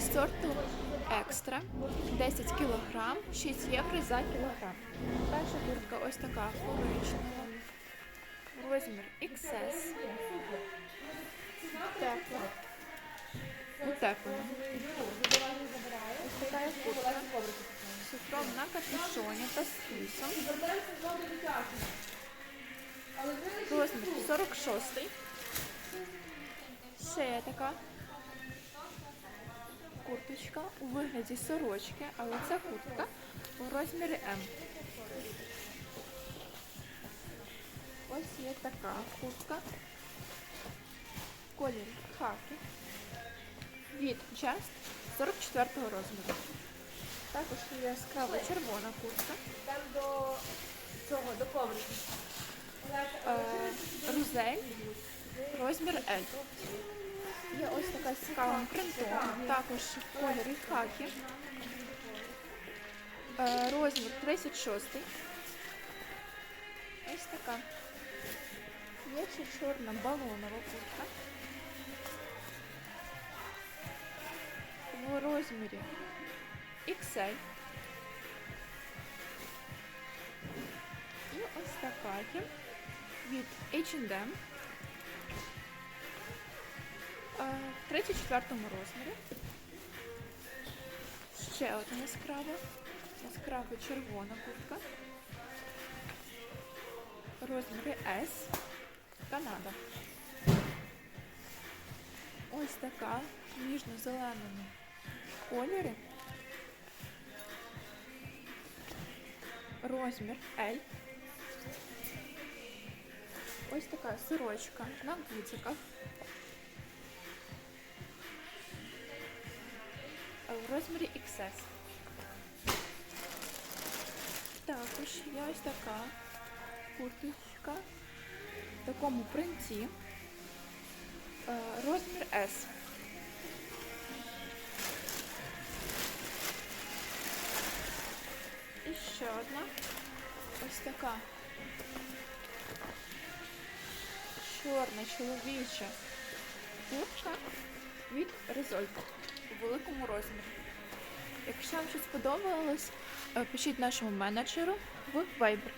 із сорту екстра 10 кг, 6 євро за кілограм. Перша куртка ось така коричнева. Розмір XS. Тепла. Утеплена. Ось така куртка. Сукром на капюшоні та з флісом. Розмір 46. Ще така курточка у вигляді сорочки, але це куртка у розмірі М. Ось є така куртка. Колір хаки. Від Just 44 розміру. Також є яскрава червона куртка. Там до цього, до коврика. Е, Рузель, розмір L. Є ось така з цікавим також в кольорі хакі. Е, Розмір 36. Ось така. Є ще чорна балонова куртка. В розмірі XL. І ось така від H&M в 34 розмірі. Ще одна яскрава, яскрава червона куртка. Розміри S. Канада. Ось така в ніжно-зеленому кольорі. Розмір L. Ось така сорочка на гудзиках. В розмірі XS. Також є ось така курточка в такому принті. Е, Розмір S. І ще одна. Ось така чорна чоловіча куртка від Резольт великому розмірі. Якщо вам щось сподобалось, е, пишіть нашому менеджеру в Viber.